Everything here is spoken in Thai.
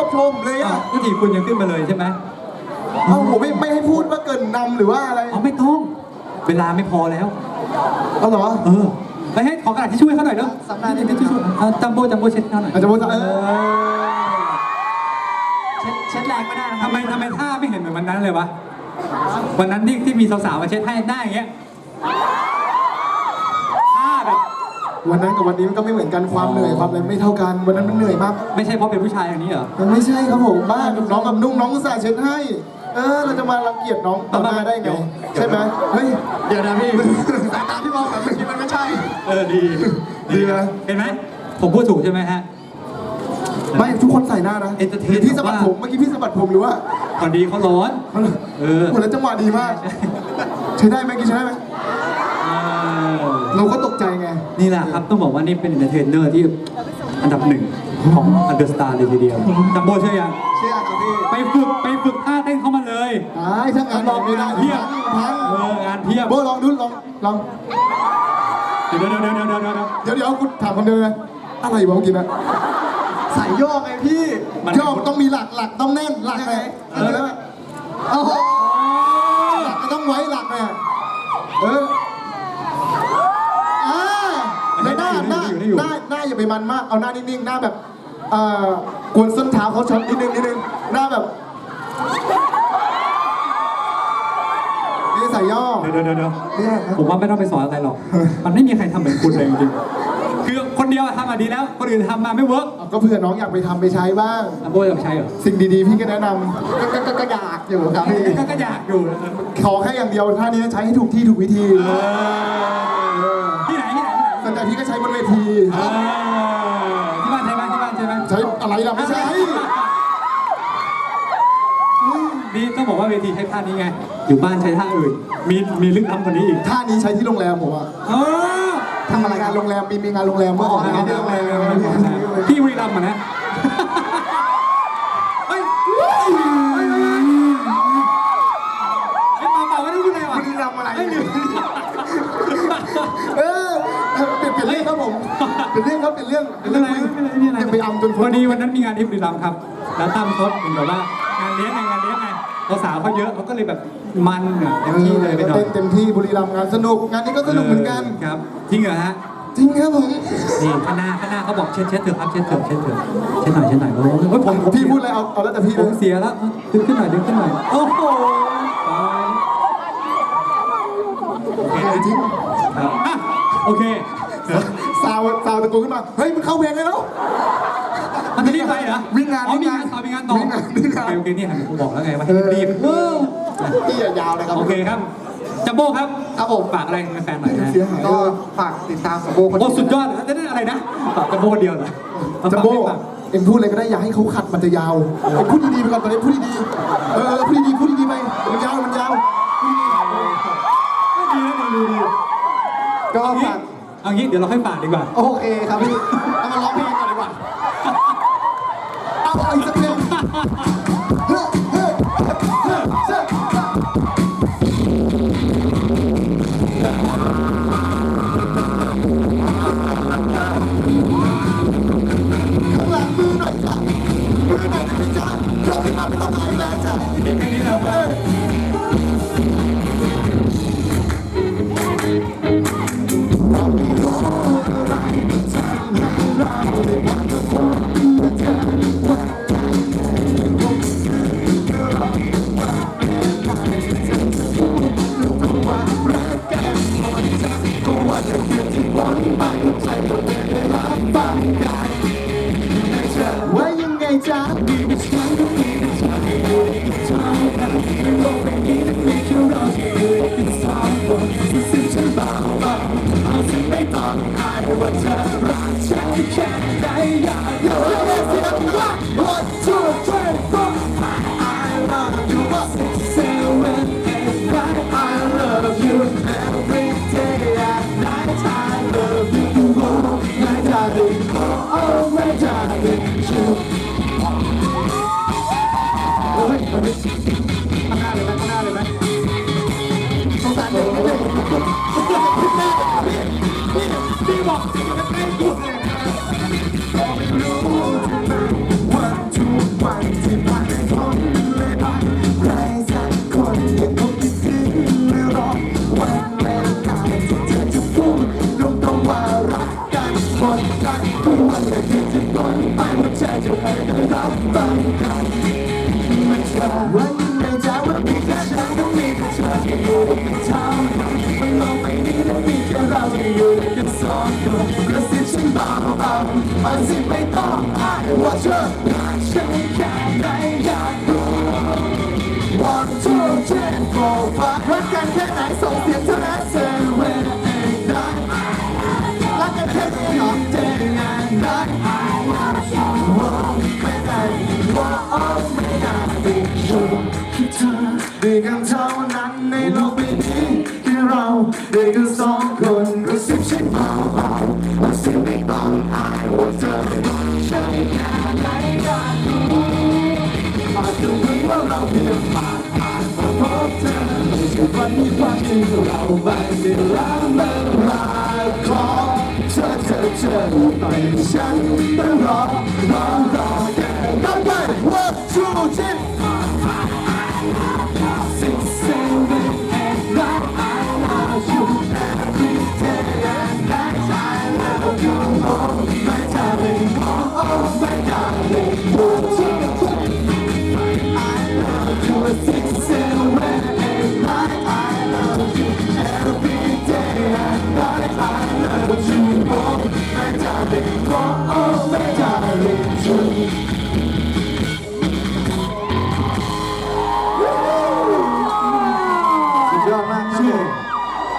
จบโชว์ผมเลยอ้าอะวก็ทีคุณยังขึ้นมาเลยใช่ไหมเอาผมไม่ไม่ให้พูดว่าเกินนำหรือว่าอะไรเอาไม่ต้อง เวลาไม่พอแล้ว เอาเหรอ เออไปให้ขอกระดาษที่ช่วยเขาหน่อยเนาะสำนักได้ไหมที่ช่วยเอาจัมโบ้จัมโบ้เช็ดเขาหน่อยอาจจะพูดเออเช็ดเช็ดแรงไม่ได้นะครัทำไมทำไมท่าไม่เห็นเหมือนวันนั้นเลยวะ วันนั้นที่ที่มีสาวๆมาเช็ดให้หน้าอย่างเงี้ยท่าแบบ วันนั้นกับวันนี้มันก็ไม่เหมือนกันความเหนื่อยความอะไรไม่เท่ากัน วันนั้นมันเหนื่อยมากไม่ใช่เพราะเป็นผู้ชายอย่างนี้เหรอ มันไม่ใช่ครับผมบ้าน้องกับนุ่งน้องอุตส่าห์เช็ดให้ เออเราจะมารังเกียจน้องต่อหน้าได้ไงใช่ไหมเฮ้ยเดี๋ยวนะพี่สายตาที่มองแบบเมื่อกี้มันไม่ใช่ เออดีดีไหมเห็นไหมผมพูดถูกใช่ไหมฮะไม่ทุกคนใส่หน้านะ Entertain หรือพี่สะบัดผมเมื่อกี้พี่สะบัดผมหรือว่าพอดีเขาร้อน เออโหแล้วจังหวะดีมาก ใช้ได้ไหมกี่ใช้ได้ไหมเออ เราก็ตกใจไง นี่แหละครับ ต้องบอกว่านี่เป็นเอนเตอร์เทนเนอร์ที่อันดับหนึ่งของอันเดอร์สตาร์เลยทีเดียวจัมโบ้เชื่อยังเชื่อครับพี่ไปฝึกไปฝึกท่าเต้นเข้ามาเลยตายถ้างานบอกไม่ได้เพียบพังเอองานเพียบโบลองดูลองลองเดี๋ยวเดี๋ยวเดี๋ยวเดี๋ยวเดี๋ยวเดี๋ยวเดี๋ยวเดี๋ยวกูถามคำเดียวเลยอะไรวะเมื่อกี้นะสายโยกไงพี่มันย่อต้องมีหลักหลักต้องแน่นหลักไงเออแล้วโอ้โหหลักก็ต้องไว้หลักไงเอออ่าแล้วหน้าหน้าหน้าหน้าอย่า ไปมันมาก เอาหน้านิ่งๆ หน้าแบบเอ่อกวนส้นเท้าเขาช็อตนิดนึงนิดนึง หน้าแบบนี่ใส่ย่อเดี๋ยวเดี๋ยวเดี๋ยวเนี่ยนะผมว่าไม่ต้องไปสอนอะไรหรอก มันไม่มีใครทำเหมือนคุณเลยจริงๆคือคนเดียวทำมาดีแล้ว คนอื่นทำมาไม่เวิร์กก็เผื่อน้องอยากไปทำไปใช้บ้างจัมโบ้จะใช้เหรอสิ่งดีๆ พี่ก็แนะนำก็ก็ก็ก็อยากอยู่ครับพี่ ก็ก็อยากอยู่นะ ขอแค่อย่างเดียวท่านี้ใช้ให้ถูกที่ถูกวิธี ที่ไหนที่ไหนที่ไหนส่วนใหญ่พี่ก็ใช้บนเวทีเออที่บ้านใช่ไหมที่บ้านใช่ไหมใช้อะไรล่ะไม่ใช่นี่ต้องบอกว่าเวทีใช้ท่านี้ไง อยู่บ้านใช้ท่าอื่น มีมีลึกล้ำกว่านี้อีก ท่านี้ใช้ที่โรงแรมผมอะเออทำอะไรงานโรงแรมมีมีงานโรงแรมเมื่อก่อนที่โรงแรมพี่บุรีรัมย์อะนะเฮ้ยเฮ้ยเปล่าเปล่าไม่ได้พูดอะไรวะบุรีรัมย์อ ยนเปลี่ยนเรื่องครับผมเปลี่ยนเรื่องครับเปลี่ยนเรื่องไม่เป็นไรไม่เป็นไรไม่เป็นไรอย่าไปอำจนคพอนดีวันนั้นมีงานที่บุรีรัมย์ครับ แล้วตั้มเขาเหมือนกับว่างานเลี้ยงไงงานเลี้ยงไงสาวๆเขาเยอะเขาก็เลยแบบมันอะเต็มที่เลยไปหน่อยเต้นเต็มที่บุรีรัมย์งานสนุกงานนี้ก็สนุกเหมือนกันครับจริงเหรอฮะจริงครับผมนี่ข้างหน้าข้างหน้าเขาบอกเช็ดเช็ดเถอะครับเช็ดเถอะเช็ดเถอะเช็ดหน่อยเช็ดหน่อยโอ้โหเฮ้ยผมผมพี่พูดอะไรเอาเอาแล้วแต่พี่ผเลมยเสียแล้วดึงขึ้นหน่อยดึงขึ้นหน่อยโอ้โหตายอะไรจริงครับอะโอเค ซาวซาวตะโกนขึ้นมา เฮ้ยมึงเข้าเพลงเลยแล้วมันจะรีบไปเหรอวิ่งงานอ๋อวิ่มีงงานงานต่อมีงานต่อวิ่งงานวิ่งงาน โอเคโอเคนี่หันกูบอกแล้วไงว่าให้รีบเออพี่อย่ายาวเลยครับ โอเคครับจัมโบ้ครับครับผม ฝากอะไรแฟนๆหน่อยนะเสียหายก็ฝากติดตามสมโบคนโอ้สุดยอดจะได้อะไรนะฝากจัมโบ้คนเดียวเหรอจัมโบ้ฝากเอ็มพูดอะไรก็ได้อย่าให้เขาขัดมันจะยาวเอ็มพูดดีๆไปก่อนตอนนี้พูดดีๆเออเออพูดดีๆพูดดีๆไปมันยาวมันยาวพูดดีดีนะดีดีก็เอางี้ฝาก เอางี้เดี๋ยวเราค่อยฝากดีกว่า โอเคครับพี่เอามาร้องเพลงก่อนดีกว่าๆเอาเอาอีกสักเพลง ว อยู่ด้วยกันสองคนกระซิบฉันเบาๆมันสิไม่ต้องอายว่าเธอฉันแค่ไหนอยากรู้ One two three four five รักกันแค่ไหนส่งเสียงเท่านั้น Seven eight nine รักกันแค่ไหนหรอ Ten and nine ไม่ได้ว่าโอ้ไม่ได้ติดอยู่ที่เธอด้วยกันเท่านั้น ว่าเราเพียงผ่านผ่านมาพบเธอกับวันนี้ความจริงเราไม่ได้ล้างเมื่อรายขอเธอเธอเธอหน่อยฉันต้องรอรอรอ